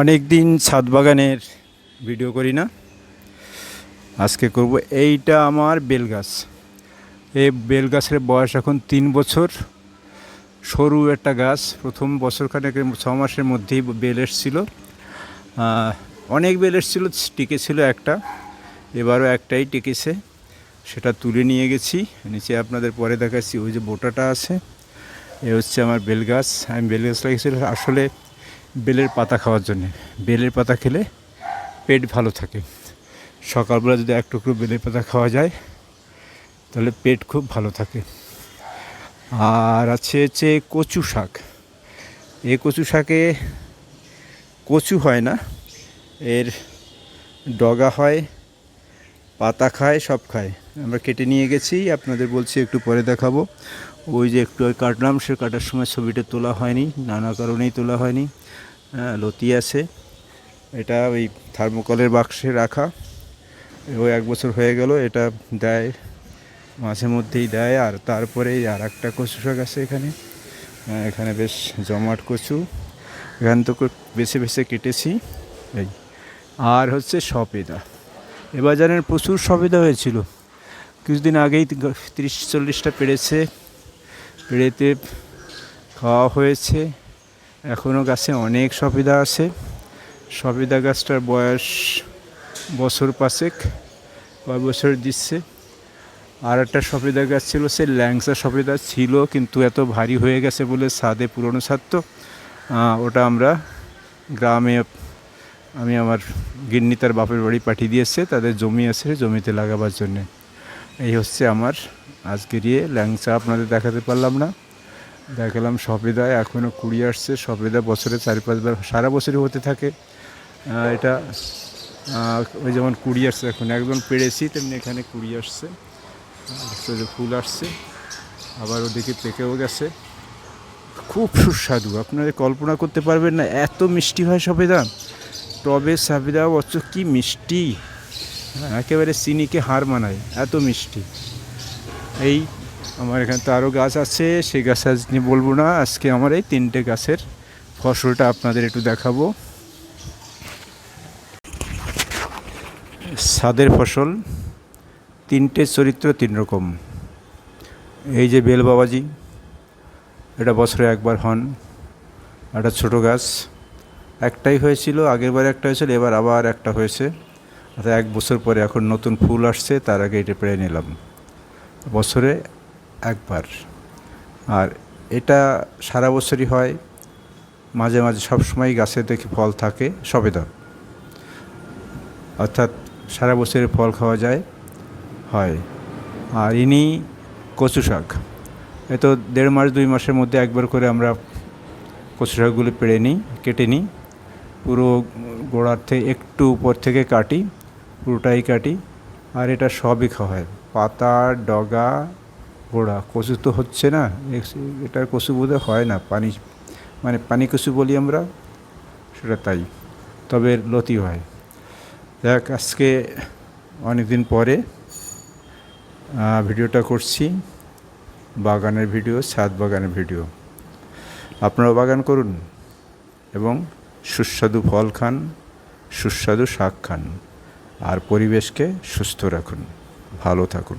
অনেক দিন ছাদ বাগানের ভিডিও করি না। আজকে করব এইটা আমার বেল গাছ। এই বেল গাছের বয়স এখন তিন বছর। সরু একটা গাছ, প্রথম বছরখানেক ছ মাসের মধ্যেই বেল এসছিল। অনেক বেল এসছিল, টিকেছিল একটা। এবারও একটাই টিকেছে। সেটা তুলে নিয়ে গেছি। নিচে আপনাদের পরে দেখাচ্ছি, ওই যে বোটাটা আছে। এ হচ্ছে আমার বেল গাছ। আমি বেল গাছ লাগিয়েছিল আসলে বেলের পাতা খাওয়ার জন্যে। বেলের পাতা খেলে পেট ভালো থাকে। সকালবেলা যদি এক টুকরো বেলের পাতা খাওয়া যায়, তাহলে পেট খুব ভালো থাকে। আর আছে হচ্ছে কচু শাক। এই কচু শাকে কচু হয় না, এর ডগা হয় পাতা খায় সব খায়। আমরা কেটে নিয়ে গেছি আপনাদের বলছি একটু পরে দেখাবো। ওই যে একটু কাটলাম সে কাটার সময় ছবিটা তোলা হয়নি নানা কারণেই তোলা হয়নি। হ্যাঁ লতি আছে। এটা ওই থার্মোকলের বাক্সে রাখা। ও এক বছর হয়ে গেল এটা দেয় মাঝে মধ্যেই দেয় আর তারপরে আর একটা কচু শাক আছে এখানে। হ্যাঁ, এখানে বেশ জমাট কচু। এখান থেকে বেছে বেছে কেটেছি। এই আর হচ্ছে সপেদা। এ বাজারের প্রচুর সবেদা হয়েছিল। কিছুদিন আগেই তিরিশ, চল্লিশটা পেড়েছে। পেড়েতে খাওয়া হয়েছে। এখনও গাছে অনেক সবেদা আছে। সবেদা গাছটার বয়স বছর পাঁচেক, কয় বছর দিচ্ছে। আর একটা সবেদা গাছ ছিল সে ল্যাংসা সবেদা ছিল, কিন্তু এত ভারী হয়ে গেছে বলে ছাদে পুরনো ছাদ তো। ওটা আমরা গ্রামে আমি আমার গিন্নি তার বাপের বাড়ি পাঠিয়ে দিয়েছে, তাদের জমি আছে, জমিতে লাগাবার জন্যে। এই হচ্ছে আমার আজকের ইয়ে ল্যাংচা আপনাদের দেখাতে পারলাম না। দেখালাম সবেদায় এখনও কুড়ি আসছে। সবেদা বছরে চার পাঁচবার, সারা বছরই হতে থাকে। এটা ওই যেমন কুড়ি আসছে, এখন একদম পেড়েছি, তেমনি এখানে কুড়ি আসছে। আসছে ফুল আসছে, আবার ওদিকে পেকেও গেছে। খুব সুস্বাদু আপনারা কল্পনা করতে পারবেন না, এত মিষ্টি হয় সবেদা টবে সাবিদা অথচ কি মিষ্টি? একেবারে চিনিকে হার মানায়, এত মিষ্টি। এই আমার এখানে তো আরও গাছ আছে, সেই গাছ আজ নিয়ে বলব না, আজকে আমার এই তিনটে গাছের ফসলটা আপনাদের একটু দেখাবো। সাদের ফসল, তিনটে চরিত্র, তিন রকম। এই যে বেল বাবাজি, এটা বছরে একবার হন, একটা ছোট গাছ। একটাই হয়েছিল আগেরবার একটা হয়েছিল, এবার আবার একটা হয়েছে। অর্থাৎ এক বছর পরে এখন নতুন ফুল আসছে, তার আগে এটা পেড়ে নিলাম। বছরে একবার। আর এটা সারা বছরই হয়, মাঝে মাঝে সব সময় গাছে দেখি ফল থাকে সবেদা অর্থাৎ সারা বছরের ফল খাওয়া যায়, হয়। আর ইনি কচু শাক। এ তো দেড় মাস, দুই মাসের মধ্যে একবার করে আমরা কচু শাকগুলো পেড়ে নিই, কেটে নিই। পুরো গোড়ার থেকে একটু উপর থেকে কাটি, পুরোটাই কাটি, আর এটা সবই খাওয়া হয়। পাতা, ডগা, গোড়া, কচু তো হচ্ছে না এ- এটার কচু বোধহয় হয় না, পানি মানে পানি কচু বলি আমরা, সেটা তাই, তবে লতি হয়। দেখ আজকে অনেক দিন পরে ভিডিওটা করছি, বাগানের ভিডিও, ছাদ বাগানের ভিডিও। আপনারাও বাগান করুন, এবং সুস্বাদু ফল খান সুস্বাদু শাক খান আর পরিবেশকে সুস্থ রাখুন। ভালো থাকুন।